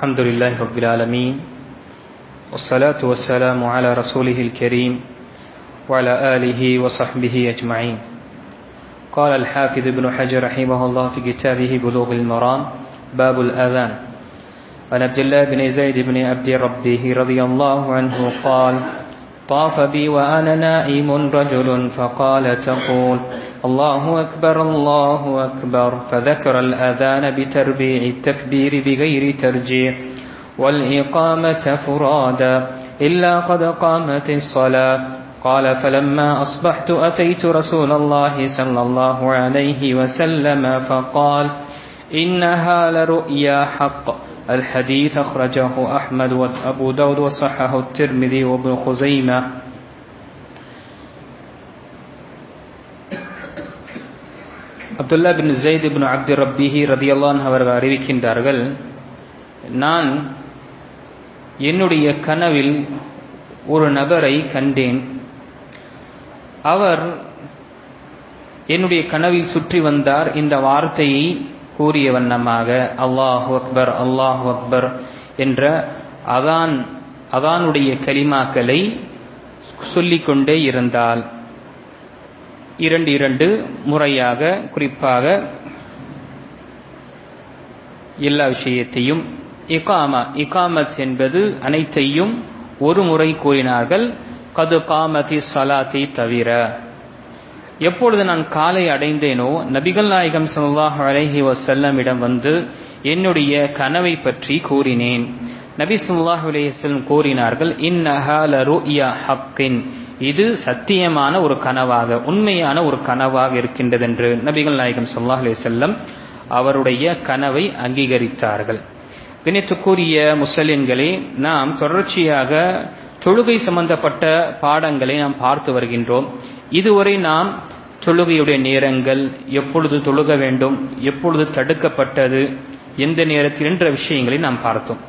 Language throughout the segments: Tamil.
الحمد لله رب العالمين والصلاة والسلام على رسوله الكريم وعلى آله وصحبه أجمعين. قال الحافظ ابن حجر رحمه الله في كتابه بلوغ المرام باب الآذان. عن عبد الله بن زيد بن عبد ربه رضي الله عنه قال طاف بي وأنا نائم رجل فقال تقول الله أكبر الله أكبر. فذكر الأذان بتربيع التكبير بغير ترجيع والإقامة فرادا إلا قد قامت الصلاة. قال فلما أصبحت أتيت رسول الله صلى الله عليه وسلم فقال إنها لرؤيا حق. الحديث أخرجه أحمد وأبو داود وصححه الترمذي وابن خزيمة Abdullah bin Zaid bin Abd Rabbihi ரதியல்லான் அவர்கள் அறிவிக்கின்றார்கள் நான் என்னுடைய கனவில் ஒரு நபரை கண்டேன் அவர் என்னுடைய கனவில் சுற்றி வந்தார் இந்த வார்த்தையை கூறிய வண்ணமாக அல்லாஹு அக்பர் அல்லாஹு அக்பர் என்ற அதான் அதானுடைய கலிமாக்களை சொல்லிக்கொண்டே இருந்தால். இரண்டு இரண்டு முறையாக குறிப்பாக எல்லா விஷயத்தையும் இகாமா இகாமத் என்பது அனைத்தையும் ஒரு முறை கூறினார்கள். கது காமதி சலாத்தை தவிர. எப்பொழுது நான் காலை அடைந்தேனோ நபிகள் நாயகம் சல்லாஹ் அலஹி வசல்லமிடம் வந்து என்னுடைய கனவை பற்றி கூறினேன். நபி சொல்லாஹ் அலையம் கூறினார்கள் இன் இது சத்தியமான ஒரு கனவாக உண்மையான ஒரு கனவாக இருக்கின்றது என்று நபிகள் நாயகம் சொல்லாஹ் அலி செல்லம் அவருடைய கனவை அங்கீகரித்தார்கள். கணித்துக்குரிய முஸ்லிம்களே நாம் தொடர்ச்சியாக தொழுகை சம்பந்தப்பட்ட பாடங்களை நாம் பார்த்து வருகின்றோம். இதுவரை நாம் தொழுகையுடைய நேரங்கள் எப்பொழுது தொழுக வேண்டும் எப்பொழுது தடுக்கப்பட்டது எந்த நேரத்தில் என்ற விஷயங்களை நாம் பார்த்தோம்.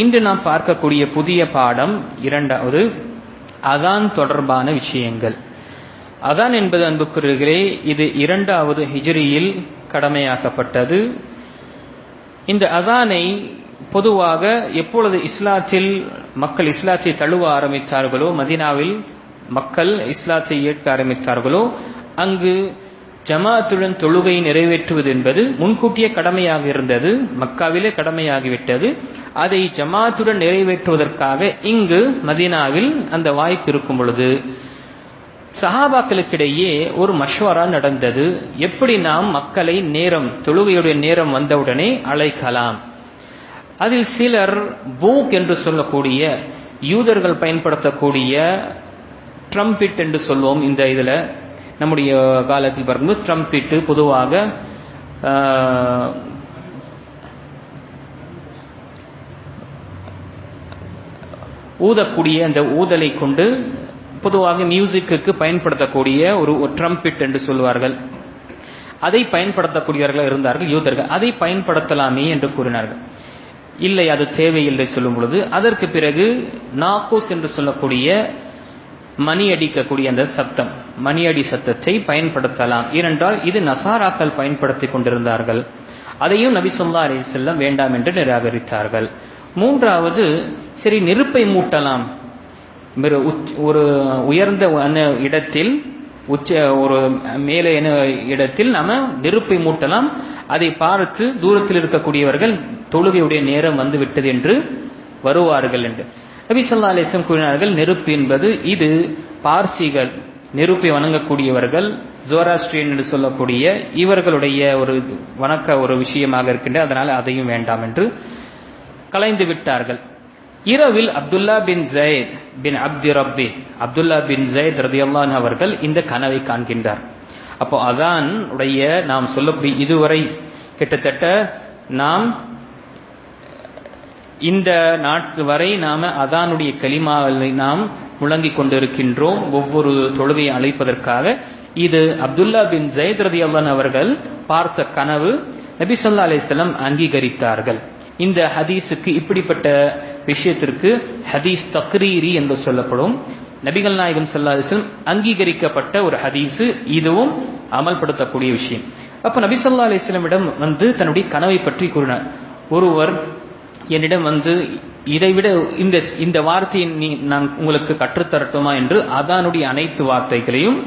இன்று நாம் பார்க்கக்கூடிய புதிய பாடம் இரண்டாவது அதான் தொடர்பான விஷயங்கள். அதான் என்பது அன்புக்குரியர்களே இது இரண்டாவது ஹிஜ்ரியில் கடமையாக்கப்பட்டது. இந்த அதானை பொதுவாக எப்பொழுது இஸ்லாத்தில் மக்கள் இஸ்லாத்தை தழுவ ஆரம்பித்தார்களோ மதினாவில் மக்கள் இஸ்லாத்தை ஏற்க ஆரம்பித்தார்களோ அங்கு ஜமாத்துடன் தொழுகையை நிறைவேற்றுவது என்பது முன்கூட்டிய கடமையாக இருந்தது மக்காவிலே கடமையாகிவிட்டது. அதை ஜமாத்துடன் நிறைவேற்றுவதற்காக இங்கு மதீனாவில் அந்த வாய்ப்பு இருக்கும் பொழுது சஹாபாக்களுக்கிடையே ஒரு மஷ்வரா நடந்தது. எப்படி நாம் மக்களை நேரம் தொழுகையுடைய நேரம் வந்தவுடனே அழைக்கலாம்? அதில் சிலர் பூக் என்று சொல்லக்கூடிய யூதர்கள் பயன்படுத்தக்கூடிய ட்ரம்பிட் என்று சொல்வோம் இந்த இதில் நம்முடைய காலத்தில் பார்க்கும்போது ட்ரம்பிட்டு பொதுவாக ஊதக்கூடிய அந்த ஊதலை கொண்டு பொதுவாக மியூசிக்கு பயன்படுத்தக்கூடிய ஒரு ட்ரம்பிட் என்று சொல்வார்கள். அதை பயன்படுத்தக்கூடியவர்கள் இருந்தார்கள் யூதர்கள். அதை பயன்படுத்தலாமே என்று கூறினார்கள். இல்லை அது தேவையில்லை சொல்லும் பொழுது அதற்கு பிறகு நாகோஸ் என்று சொல்லக்கூடிய மணி அடிக்கக்கூடிய அந்த சத்தம் மணியடி சத்தத்தை பயன்படுத்தலாம். ஏனென்றால் இது நசாராக்கள் பயன்படுத்தி கொண்டிருந்தார்கள். அதையும் நபி சொல்லா அலி செல்லம் வேண்டாம் என்று நிராகரித்தார்கள். மூன்றாவது சரி நெருப்பை மூட்டலாம். ஒரு உயர்ந்த இடத்தில் உச்ச ஒரு மேலே இடத்தில் நாம நெருப்பை மூட்டலாம். அதை பார்த்து தூரத்தில் இருக்கக்கூடியவர்கள் தொழுகையுடைய நேரம் வந்து விட்டது என்று வருவார்கள் என்று. நபி சொல்லா அலிஸ்லம் கூறினார்கள் நெருப்பு என்பது இது பார்சிகள் நெருப்பை வணங்கக்கூடியவர்கள் ஜோராஸ்ட்ரியன் என்று சொல்லக்கூடிய இவர்களுடைய ஒரு வணக்க ஒரு விஷயமாக இருக்கின்ற அதனால் அதையும் வேண்டாம் என்று கலைந்து விட்டார்கள். இரவில் அப்துல்லா பின் ஜயத் பின் அப்தி ரப்பி அப்துல்லா பின் ஜயத் ரதியல்லான் அவர்கள் இந்த கனவை காண்கின்றார். அப்போ அதான் உடைய நாம் சொல்லக்கூடிய இதுவரை கிட்டத்தட்ட நாம் இந்த நாட்டு வரை நாம அதானுடைய களிமாவை நாம் முழங்கிக் கொண்டிருக்கின்றோம். ஒவ்வொரு தொழுகையை அழைப்பதற்காக. இது அப்துல்லா பின் ஜெயத் ரதி அல்லான் அவர்கள் பார்த்த கனவு. நபிசல்லா அலிசல்லாம் அங்கீகரித்தார்கள். இந்த ஹதீஸுக்கு இப்படிப்பட்ட விஷயத்திற்கு ஹதீஸ் தக்ரீரி என்று சொல்லப்படும். நபிகள் நாயகம் சல்லா அலிஸ்லம் அங்கீகரிக்கப்பட்ட ஒரு ஹதீஸு. இதுவும் அமல்படுத்தக்கூடிய விஷயம். அப்ப நபி சொல்லா அலிஸ்லமிடம் வந்து தன்னுடைய கனவை பற்றி கூறினார். ஒருவர் என்னிடம் வந்து இதைவிட இந்த இந்த வார்த்தையை நீ நான் உங்களுக்கு கற்றுத்தரட்டுமா என்று அதானுடைய அனைத்து வார்த்தைகளையும்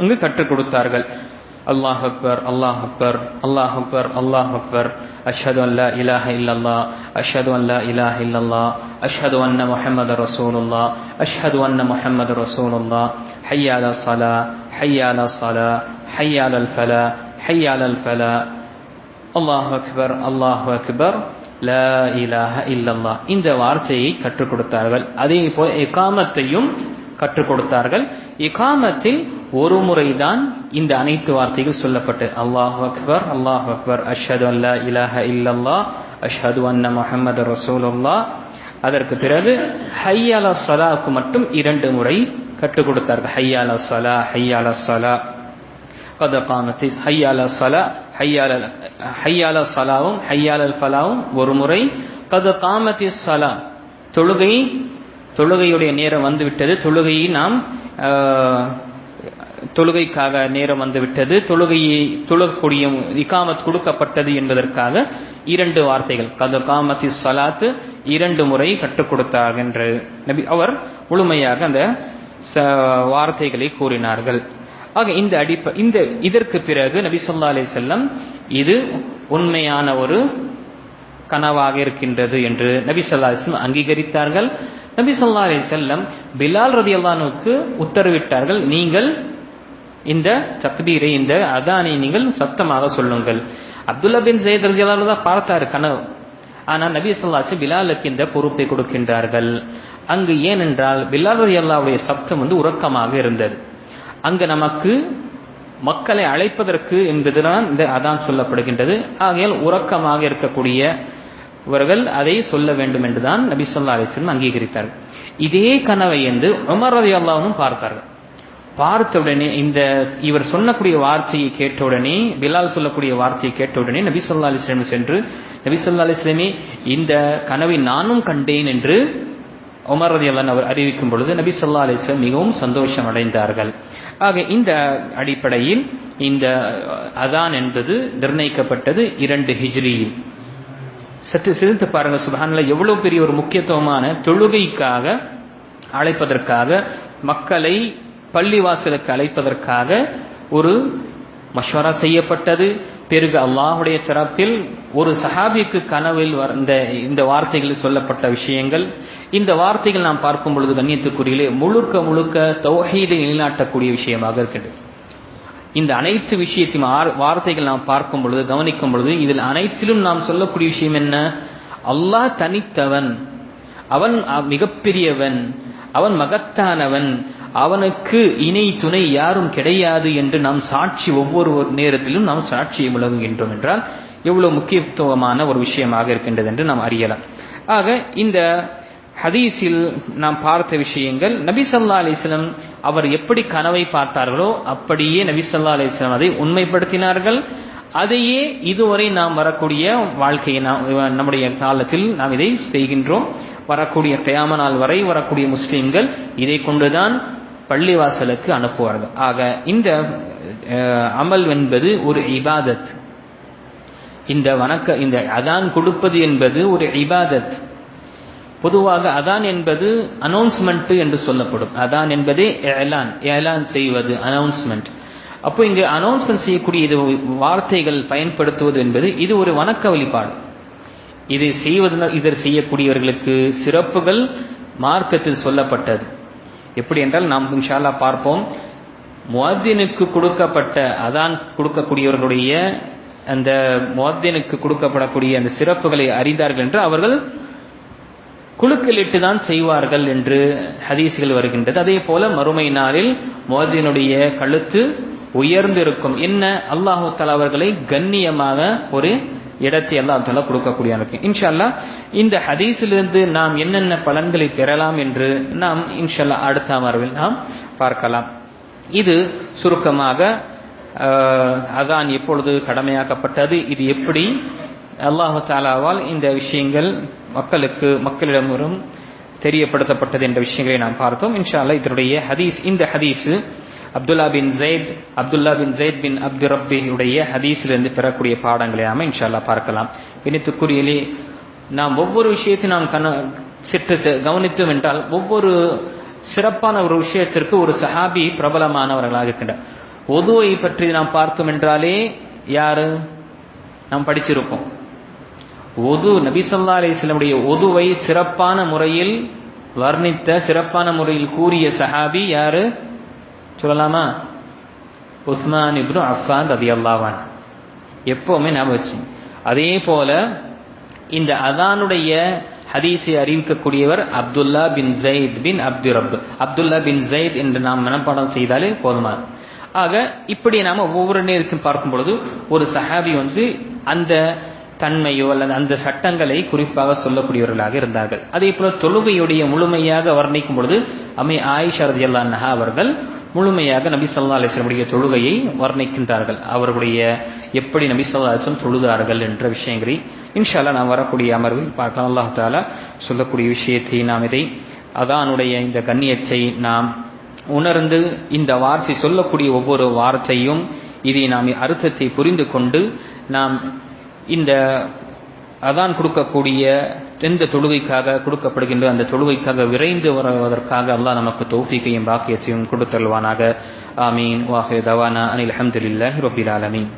அங்கு கற்றுக் கொடுத்தார்கள். அல்லாஹ் அக்பர் அல்லாஹ் அக்பர் அல்லாஹ் அக்பர் அல்லாஹ் அக்பர். அஷது அல்லா இலாஹ இல்லல்லா அஷது அல்லா இலாஹ இல்லல்லா அஷது அன்ன முஹம்மது ரசூலுல்லா அஷ்ஹது அன்ன முஹம்மது ரசூலுல்லா ஹையால சலா ஹையால சலா ஹையால் அல் ஃபலா ஹய்யால ஃபலா. அல்லாஹ் அக்பர் அல்லாஹ் அக்பர். லா இலாஹ இல்லல்லா இந்த வார்த்தையை கற்றுக் கொடுத்தார்கள். அதே போல் எகாமத்தையும் கற்றுக் கொடுத்தார்கள். இகாமத்தில் ஒரு முறைதான் இந்த அனைத்து வார்த்தைகள் சொல்லப்பட்டு. அல்லாஹ் அக்பர் அல்லாஹ் அக்பர். அஷ்ஹது அல்லா இலாஹ இல்லல்லா அஷது அன்ன முஹம்மது ரசூலுல்லா அதற்கு பிறகு ஹையால சலாவுக்கு மட்டும் இரண்டு முறை கற்றுக் கொடுத்தார்கள். ஹையால சலா ஹையாலா சலா. கத காமத்தை ஹையால சலா ஹையால ஹையால சலாவும் ஹையாலல் ஃபலாவும் ஒரு முறை கத காமத்தி சலா தொழுகை தொழுகையுடைய நேரம் வந்துவிட்டது. தொழுகையை நாம் தொழுகைக்காக நேரம் வந்துவிட்டது. தொழுகையை தொழுகக்கூடிய இக்காமத் கொடுக்கப்பட்டது என்பதற்காக இரண்டு வார்த்தைகள். கது காமத்தி சலாத்து இரண்டு முறை கற்றுக் கொடுத்தார் என்று. நபி அவர் முழுமையாக அந்த வார்த்தைகளை கூறினார்கள். ஆக இந்த அடிப்ப இந்த இதற்கு பிறகு நபி சொல்லா அலி செல்லம் இது உண்மையான ஒரு கனவாக இருக்கின்றது என்று நபி சொல்லா அலிஸ்லம் அங்கீகரித்தார்கள். நபி சொல்லா அலி செல்லம் பிலால் ரதி அல்லானுக்கு உத்தரவிட்டார்கள் நீங்கள் இந்த தக்பீரை இந்த அதானை நீங்கள் சத்தமாக சொல்லுங்கள். அப்துல்லா பின் ஜெயத் ரதி அல்லா தான் பார்த்தாரு கனவு. ஆனால் நபி சொல்லாச்சு பிலாலுக்கு இந்த பொறுப்பை கொடுக்கின்றார்கள். அங்கு ஏனென்றால் பிலால் ரதி அல்லாவுடைய சப்தம் வந்து உறக்கமாக இருந்தது. அங்கு நமக்கு மக்களை அழைப்பதற்கு என்பதுதான் இந்த அதான் சொல்லப்படுகின்றது. ஆகையால் உறக்கமாக இருக்கக்கூடிய இவர்கள் அதை சொல்ல வேண்டும் என்றுதான் நபி சொல்லா அலிஸ்லம் அங்கீகரித்தார்கள் இதே கனவை என்று உமர் ரவி அல்லாவும் பார்த்தார்கள். பார்த்தவுடனே இந்த இவர் சொல்லக்கூடிய வார்த்தையை கேட்டவுடனே பிலால் சொல்லக்கூடிய வார்த்தையை கேட்டவுடனே நபி சொல்லா அலிஸ்லம் சென்று நபி சொல்லா அலிஸ்லமே இந்த கனவை நானும் கண்டேன் என்று உமர் ரதி அல்லான் அவர் அறிவிக்கும் பொழுது நபி சொல்லா அலிஸ்லாம் மிகவும் சந்தோஷம் அடைந்தார்கள் ஆக இந்த அடிப்படையில் இந்த அதான் என்பது நிர்ணயிக்கப்பட்டது இரண்டு ஹிஜ்ரியில். சற்று சிரித்து பாருங்க சுபான்ல எவ்வளவு பெரிய ஒரு முக்கியத்துவமான தொழுகைக்காக அழைப்பதற்காக மக்களை பள்ளிவாசலுக்கு அழைப்பதற்காக ஒரு மஷ்வரா செய்யப்பட்டது பிறகு அல்லாஹுடைய தரப்பில் ஒரு சஹாபிக்கு கனவில் வந்த இந்த வார்த்தைகளில் சொல்லப்பட்ட விஷயங்கள். இந்த வார்த்தைகள் நாம் பார்க்கும் பொழுது கண்ணியத்துக்குரியிலே முழுக்க முழுக்க தௌஹீதை நிலைநாட்டக்கூடிய விஷயமாக இருக்குது இந்த அனைத்து விஷயத்தையும் வார்த்தைகள் நாம் பார்க்கும் பொழுது கவனிக்கும் பொழுது இதில் அனைத்திலும் நாம் சொல்லக்கூடிய விஷயம் என்ன? அல்லாஹ் தனித்தவன். அவன் மிகப்பெரியவன். அவன் மகத்தானவன். அவனுக்கு இணை துணை யாரும் கிடையாது என்று நாம் சாட்சி ஒவ்வொரு நேரத்திலும் நாம் சாட்சியை முழங்குகின்றோம் என்றால் எவ்வளவு முக்கியத்துவமான ஒரு விஷயமாக இருக்கின்றது என்று நாம் அறியலாம். ஆக இந்த ஹதீஸில் நாம் பார்த்த விஷயங்கள் நபி சல்லா அலிஸ்லம் அவர் எப்படி கனவை பார்த்தார்களோ அப்படியே நபி சல்லா அலிஸ்லாம் அதை உண்மைப்படுத்தினார்கள். அதையே இதுவரை நாம் வரக்கூடிய வாழ்க்கையை நாம் நம்முடைய காலத்தில் நாம் இதை செய்கின்றோம். வரக்கூடிய கயாம நாள் வரை வரக்கூடிய முஸ்லீம்கள் இதை கொண்டுதான் பள்ளிவாசலுக்கு அனுப்புவார்கள். ஆக இந்த அமல் என்பது ஒரு இபாதத். இந்த வணக்க இந்த அதான் கொடுப்பது என்பது ஒரு இபாதத். பொதுவாக அதான் என்பது அனௌன்ஸ்மெண்ட் என்று சொல்லப்படும். அதான் என்பதே ஏலான் ஏலான் செய்வது அனௌன்ஸ்மெண்ட் அப்போ இங்கு அனௌன்ஸ்மெண்ட் செய்யக்கூடிய இது வார்த்தைகள் பயன்படுத்துவது என்பது இது ஒரு வணக்க வழிபாடு. இதை செய்வதனால் இதர் செய்யக்கூடியவர்களுக்கு சிறப்புகள் மார்க்கத்தில் சொல்லப்பட்டது. எப்படி என்றால் நாம் இன்ஷால்லா பார்ப்போம். முவாத்தினுக்கு கொடுக்கப்பட்ட அதான் கொடுக்கக்கூடியவர்களுடைய அந்த முவாத்தினுக்கு கொடுக்கப்படக்கூடிய அந்த சிறப்புகளை அறிந்தார்கள் என்று அவர்கள் குழுக்களிட்டு தான் செய்வார்கள் என்று ஹதீஸ்கள் வருகின்றது. அதே போல மறுமை நாளில் முவத்தினுடைய கழுத்து உயர்ந்திருக்கும். என்ன? அல்லாஹு தலா அவர்களை கண்ணியமாக ஒரு இடத்தை எல்லாம் தலா கொடுக்கக்கூடிய இன்ஷால்லா இந்த ஹதீஸிலிருந்து நாம் என்னென்ன பலன்களை பெறலாம் என்று நாம் இன்ஷால்லா அடுத்த அமர்வில் நாம் பார்க்கலாம். இது சுருக்கமாக அதான் எப்பொழுது கடமையாக்கப்பட்டது இது எப்படி அல்லாஹு தாலாவால் இந்த விஷயங்கள் மக்களுக்கு மக்களிடம் வரும் தெரியப்படுத்தப்பட்டது என்ற விஷயங்களை நாம் பார்த்தோம். இன்ஷா அல்லா இதனுடைய ஹதீஸ் இந்த ஹதீஸு Abdullah bin Zaid Abdullah bin Zaid bin Abd ரப்பியுடைய ஹதீஸிலிருந்து பெறக்கூடிய பாடங்களை நாம இன்ஷா அல்லா பார்க்கலாம். இனித்துக்குரியலே நாம் ஒவ்வொரு விஷயத்தையும் நாம் கண சிற்று செ- கவனித்தோம் என்றால் ஒவ்வொரு சிறப்பான ஒரு விஷயத்திற்கு ஒரு சஹாபி பிரபலமானவர்களாக இருக்கின்றார். ஒதுவை பற்றி நாம் பார்த்தோம் என்றாலே யாரு? நாம் படிச்சிருப்போம். ஒது நபிசல்லா அலிஸ்லமுடைய ஒதுவை சிறப்பான முறையில் வர்ணித்த சிறப்பான முறையில் கூறிய சஹாபி யாரு? சொல்லலாமா? உஸ்மான் இப்னு அஃபான் ரதி அல்லாவான் எப்பவுமே ஞாபகம் வச்சு. அதே போல இந்த அதானுடைய ஹதீஸை அறிவிக்கக்கூடியவர் Abdullah bin Zaid bin Abd Rabb Abdullah bin Zaid என்று நாம் மனப்பாடம் செய்தாலே போதுமா? ஆக இப்படி நாம் ஒவ்வொரு நேரத்தையும் பார்க்கும் பொழுது ஒரு சஹாபி வந்து அந்த தன்மையோ அல்லது அந்த சட்டங்களை குறிப்பாக சொல்லக்கூடியவர்களாக இருந்தார்கள். அதே போல தொழுகையுடைய முழுமையாக வர்ணிக்கும் பொழுது அமை ஆயிஷா ரஜியல்லா நஹா அவர்கள் முழுமையாக நபி சல்லா அலிஸ்லமுடைய தொழுகையை வர்ணிக்கின்றார்கள். அவர்களுடைய எப்படி நபி சல்லா அலிஸ்லம் தொழுதார்கள் என்ற விஷயங்களை இன்ஷா நாம் வரக்கூடிய அமர்வில் பார்க்கலாம். அல்லாஹ் தாலா சொல்லக்கூடிய விஷயத்தை நாம் இதை அதானுடைய இந்த கண்ணியத்தை நாம் உணர்ந்து இந்த வார்த்தை சொல்லக்கூடிய ஒவ்வொரு வார்த்தையும் இதை நாம் அர்த்தத்தை புரிந்து கொண்டு நாம் இந்த அதான் கொடுக்கக்கூடிய எந்த தொழுகைக்காக கொடுக்கப்படுகின்ற அந்த தொழுகைக்காக விரைந்து வருவதற்காக அல்லாஹ் நமக்கு தௌஃபீக்கையும் பாக்கியத்தையும் கொடுத்தல்வானாக ஆமீன். வாஹே தவானா. அனில் அஹமதுல்லாஹி ரபில் ஆலமீன்.